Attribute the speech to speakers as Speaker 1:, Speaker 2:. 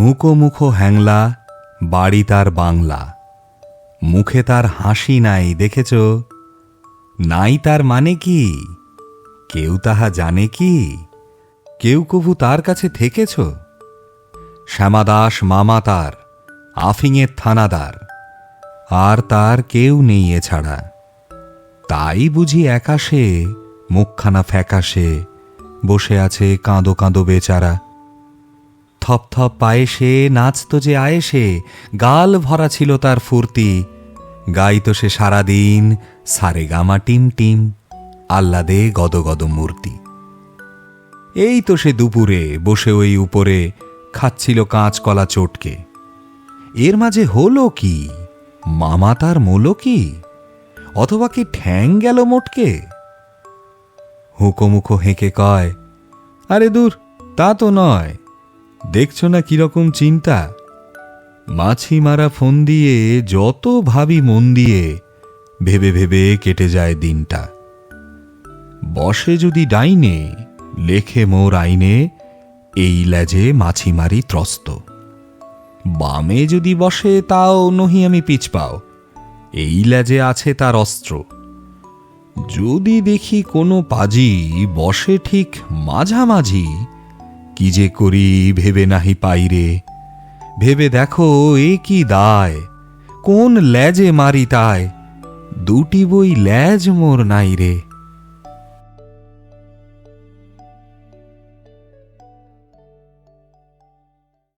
Speaker 1: হুঁকো মুখো হ্যাংলা, বাড়ি তার বাংলা। মুখে তার হাসি নাই, দেখেছ? নাই তার মানে কি? কেউ তাহা জানে কি? কেউ কভু তার কাছে থেকেছ? শ্যামাদাস মামা তার আফিংয়ের থানাদার। আর তার কেউ নেই এছাড়া। তাই বুঝি একাশে, মুখখানা ফ্যাকাশে, বসে আছে কাঁদো কাঁদো বেচারা। থপ থপ পায়ে সে, নাচতো যে আয়েসে গাল ভরা ছিল তার ফুর্তি। গাইতো সে সারাদিন, সারে গামা টিম টিম, আহ্লাদে গদ গদ মূর্তি। এই তো সে দুপুরে বসে ওই উপরে খাচ্ছিল কাঁচকলা চটকে। এর মাঝে হলো কি? মামা তার মোলো কি? অথবা কি ঠ্যাং গেল মোটকে? হুকোমুখো হেঁকে কয়, আরে দূর, তা তো নয়। দেখছ না কীরকম চিন্তা? মাছি মারা ফোন দিয়ে, যত ভাবি মন দিয়ে, ভেবে ভেবে কেটে যায় দিনটা। বসে যদি ডাইনে, লেখে মোর আইনে, এই ল্যাজে মাছি মারি ত্রস্ত। বামে যদি বসে, তাও নহি আমি পিছ পাও। এই ল্যাজে আছে তার অস্ত্র। যদি দেখি কোনো পাজি বসে ঠিক মাঝামাঝি কি যে করি ভেবে নাহি পাইরে ভেবে দেখো, এ কি দায়? কোন ল্যাজে মারি তাই দুটি বই ল্যাজ মোর নাই রে।